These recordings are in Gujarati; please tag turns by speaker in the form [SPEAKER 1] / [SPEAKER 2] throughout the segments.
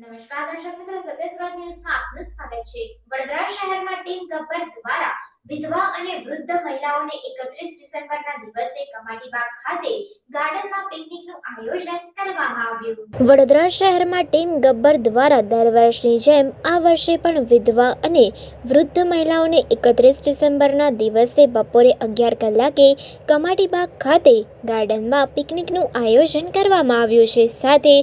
[SPEAKER 1] દર્શક મિત્રો સત્યસ્વરાજ ન્યૂઝમાં આપનું સ્વાગત છે. વડોદરા શહેરમાં ટીમ ગબ્બર દ્વારા વિધવા અને વૃદ્ધ મહિલાઓને એકત્રીસ ડિસેમ્બરના દિવસે કમાટીબાગ ખાતે ગાર્ડનમાં પિકનિકનું આયોજન કરવામાં આવ્યું. વડોદરા શહેરમાં ટીમ ગબ્બર દ્વારા દર વર્ષની જેમ આ વર્ષે પણ વિધવા અને વૃદ્ધ મહિલાઓને એકત્રીસ ડિસેમ્બરના દિવસે બપોરે અગિયાર કલાકે કમાટીબાગ ખાતે ગાર્ડનમાં પિકનિકનું આયોજન કરવામાં આવ્યું છે. સાથે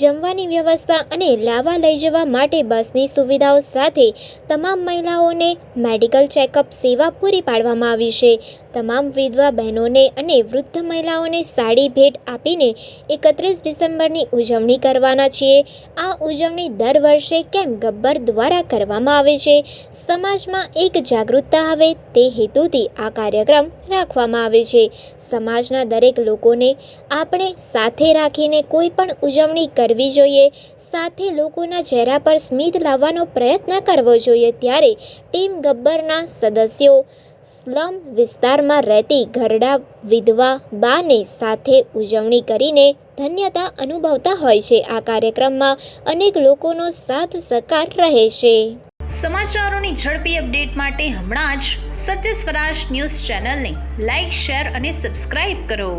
[SPEAKER 1] જમવાની વ્યવસ્થા અને લાવા લઈ જવા માટે બસની સુવિધાઓ સાથે તમામ મહિલાઓને મેડિકલ ચેકઅપ સેવા પૂરી પાડવામાં આવી છે. તમામ વિધવા બહેનોને અને વૃદ્ધ મહિલાઓને સાડી ભેટ આપીને એકત્રીસ ડિસેમ્બરની ઉજવણી કરવાના છીએ. આ ઉજવણી દર વર્ષે કેમ ગબ્બર દ્વારા કરવામાં આવે છે? સમાજમાં એક જાગૃતતા આવે તે હેતુથી આ કાર્યક્રમ રાખવામાં આવે છે. સમાજના દરેક લોકોને આપણે સાથે રાખીને કોઈ પણ ઉજવણી કરવી જોઈએ, સાથે લોકોના ચહેરા પર સ્મિત લાવવાનો પ્રયત્ન કરવો જોઈએ. ત્યારે ટીમ ગબ્બરના સદસ્યો સ્લમ વિસ્તારમાં રહેતી ઘરડા વિધવા બાને સાથે ઉજવણી કરીને ધન્યતા અનુભવતા હોય છે. આ કાર્યક્રમમાં અનેક લોકોનો સાથ સહકાર રહે છે.
[SPEAKER 2] સમાચારોની ઝડપી અપડેટ માટે હમણાં જ સત્ય સ્વરાજ ન્યૂઝ ચેનલને લાઇક શેર અને સબસ્ક્રાઇબ કરો.